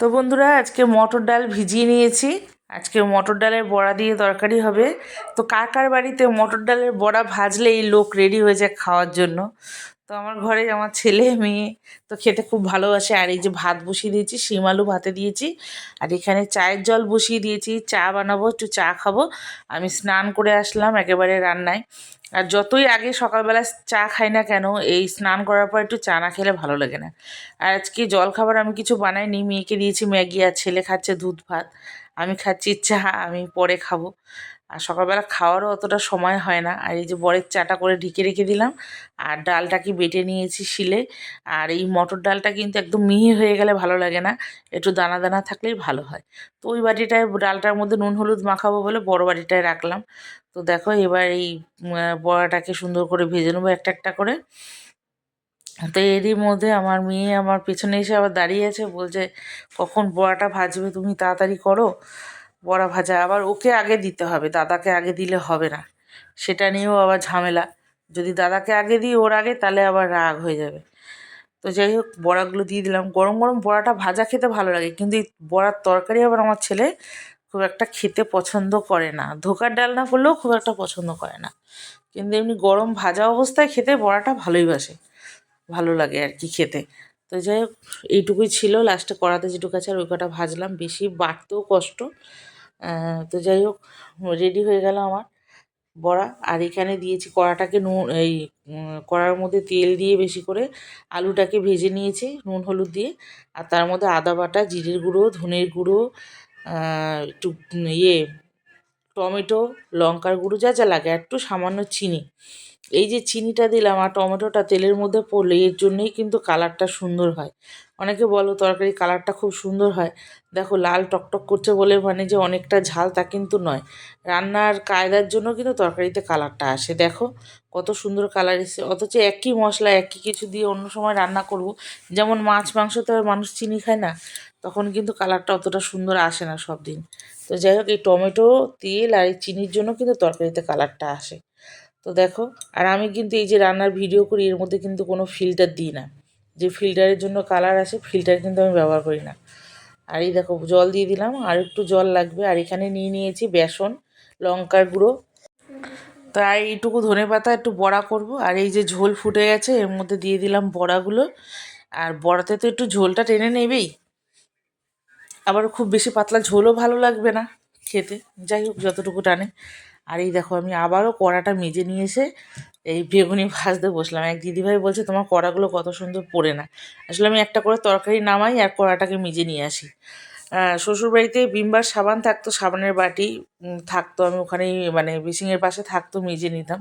তো বন্ধুরা, আজকে মটর ডাল ভিজিয়ে নিয়েছি। আজকে মটর ডালের বড়া দিয়ে দরকারি হবে। তো কাকার কার বাড়িতে মটর ডালের বড়া ভাজলেই লোক রেডি হয়ে যায় খাওয়ার জন্য? তো আমার ঘরে আমার ছেলে, মেয়ে তো খেতে খুব ভালোবাসে। আর এই যে ভাত বসিয়ে দিয়েছি, শিম আলু ভাতে দিয়েছি। আর এখানে চায়ের জল বসিয়ে দিয়েছি। চা বানাবো, একটু চা খাব। আমি স্নান করে আসলাম একেবারে রান্নায়। আর যতই আগে সকালবেলা চা খাই না কেন, এই স্নান করার পর একটু চা না খেলে ভালো লাগে না। আর আজকে জল খাবার আমি কিছু বানাইনি। মেয়েকে দিয়েছি ম্যাগি আর ছেলে খাচ্ছে দুধ ভাত। আমি খাচ্ছি চা, আমি পরে খাব। আর সকালবেলা খাওয়ারও অতটা সময় হয় না। আর এই যে বরের চাটা করে ঢেকে রেখে দিলাম, আর ডালটাকে বেটে নিয়েছি শিলে, আর এই মটর ডালটা কিন্তু একদম মিহি হয়ে গেলে ভালো লাগে না, একটু দানা দানা থাকলেই ভালো হয়। তো ওই বাটিটায় ডালটার মধ্যে নুন হলুদ মাখাবো বলে বড় বাটিটায় রাখলাম। তো দেখো এবার এই বড়াটাকে সুন্দর করে ভেজে নেব একটা একটা করে। তো এরই মধ্যে আমার মেয়ে আমার পেছনে এসে আবার দাঁড়িয়ে আছে, বলছে, কখন বড়াটা ভাজবে তুমি তাড়াতাড়ি করো। বড়া ভাজা, আবার ওকে আগে দিতে হবে, দাদাকে আগে দিলে হবে না। সেটা নিয়েও আবার ঝামেলা। যদি দাদাকে আগে দিই ওর আগে, তাহলে আবার রাগ হয়ে যাবে। তো যাই হোক, বড়াগুলো দিয়ে দিলাম। গরম গরম বড়াটা ভাজা খেতে ভালো লাগে, কিন্তু এই বড়ার তরকারি আবার আমার ছেলে খুব একটা খেতে পছন্দ করে না। ধোকার ডাল না করলেও খুব একটা পছন্দ করে না। কিন্তু এমনি গরম ভাজা অবস্থায় খেতে বড়াটা ভালোই বাসে। ভালো লাগে আর কি খেতে। তো যাই হোক, এইটুকুই ছিল। লাস্টে কড়াতে যেটুকু আছে আর ওই কটা ভাজলাম। বেশি বাটতেও কষ্ট। তো যাই হোক রেডি হয়ে গেল আমার বড়া। আর এখানে দিয়েছি কড়াটাকে নুন, এই কড়ার মধ্যে তেল দিয়ে বেশি করে আলুটাকে ভেজে নিয়েছি নুন, হলুদ দিয়ে। আর তার মধ্যে আদা বাটা, জিরের গুঁড়ো, ধনের গুঁড়ো একটু ইয়ে টমেটো, লঙ্কার গুঁড়ো যা যা লাগে একটু সামান্য চিনি। এই যে চিনিটা দিলাম আর টমেটোটা তেলের মধ্যে পড়লে এর জন্যই কিন্তু কালারটা সুন্দর হয়। অনেকে বলো তরকারি কালারটা খুব সুন্দর হয়। দেখো লাল টকটক করছে বলে মানে যে অনেকটা ঝাল তা কিন্তু নয়। রান্নার কায়দার জন্য কিন্তু তরকারিতে কালারটা আসে। দেখো কত সুন্দর কালার এসে অথচ একই মশলা, একই কিছু দিয়ে অন্য সময় রান্না করব। যেমন মাছ, মাংস তো মানুষ চিনি খায় না। তখন কিন্তু কালারটা অতটা সুন্দর আসে না সব দিন তো যাই হোক, এই টমেটো, তেল আর এই চিনির জন্য কিন্তু তরকারিতে কালারটা আসে। তো দেখো, আর আমি কিন্তু এই যে রান্নার ভিডিও করি, এর মধ্যে কিন্তু কোনো ফিল্টার দিই না। যে ফিল্টারের জন্য কালার আসে ফিল্টার কিন্তু আমি ব্যবহার করি না। আর এই দেখো, জল দিয়ে দিলাম, আর একটু জল লাগবে। আর এখানে নিয়ে নিয়েছি বেসন, লঙ্কার গুঁড়ো। তাই এইটুকু ধনে পাতা, একটু বড়া করব। আর এই যে ঝোল ফুটে গেছে, এর মধ্যে দিয়ে দিলাম বড়াগুলো। আর বড়াতে তো একটু ঝোলটা টেনে নেবেই। আবার খুব বেশি পাতলা ঝোলও ভালো লাগবে না খেতে। যাই হোক, যতটুকু টানে। আর এই দেখো, আমি আবারও কড়াটা মেজে নিয়ে এসে এই বেগুনি ভাজতে বসলাম। এক দিদিভাই বলছে, তোমার কড়াগুলো কত সুন্দর পড়ে না। আসলে আমি একটা করে তরকারি নামাই আর কড়াটাকে মেজে নিয়ে আসি। শ্বশুরবাড়িতে বিমবার সাবান থাকতো, সাবানের বাটি থাকতো আমি ওখানেই মানে বেসিংয়ের পাশে থাকতো, মেজে নিতাম।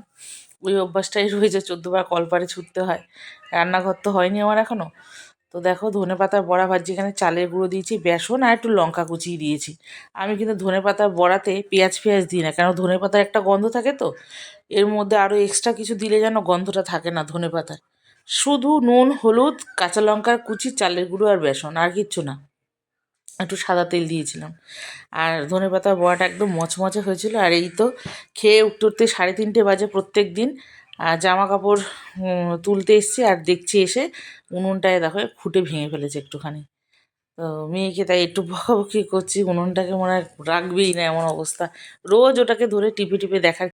ওই অভ্যাসটাই রয়েছে, চোদ্দোবার কলপারে ছুটতে হয়। রান্নাঘর তো হয়নি আমার এখনও তো দেখো ধনে পাতার বড়া ভাজি এখানে চালের গুঁড়ো দিয়েছি, বেসন আর একটু লঙ্কা কুচিয়ে দিয়েছি। আমি কিন্তু ধনে পাতার বড়াতে পেঁয়াজ পেঁয়াজ দিই না, কেন ধনে পাতার একটা গন্ধ থাকে তো, এর মধ্যে আরও এক্সট্রা কিছু দিলে যেন গন্ধটা থাকে না ধনে পাতার। শুধু নুন, হলুদ, কাঁচা লঙ্কার কুচি, চালের গুঁড়ো আর বেসন, আর কিচ্ছু না। একটু সাদা তেল দিয়েছিলাম। আর ধনে পাতার বড়াটা একদম মচমচে হয়েছিল, আর এই তো খেয়ে উঠতে উঠতে সাড়ে তিনটে বাজে প্রত্যেক দিন। জামা কাপড় তুলতে এসছি আর দেখছি এসে উনুনটায় দেখো খুঁটে ভেঙে ফেলেছে একটুখানি। তো মেয়েকে তাই একটু বকাবকি করছি, উনুনটাকে মনে হয় রাখবেই না এমন অবস্থা। রোজ ওটাকে ধরে টিপে টিপে দেখার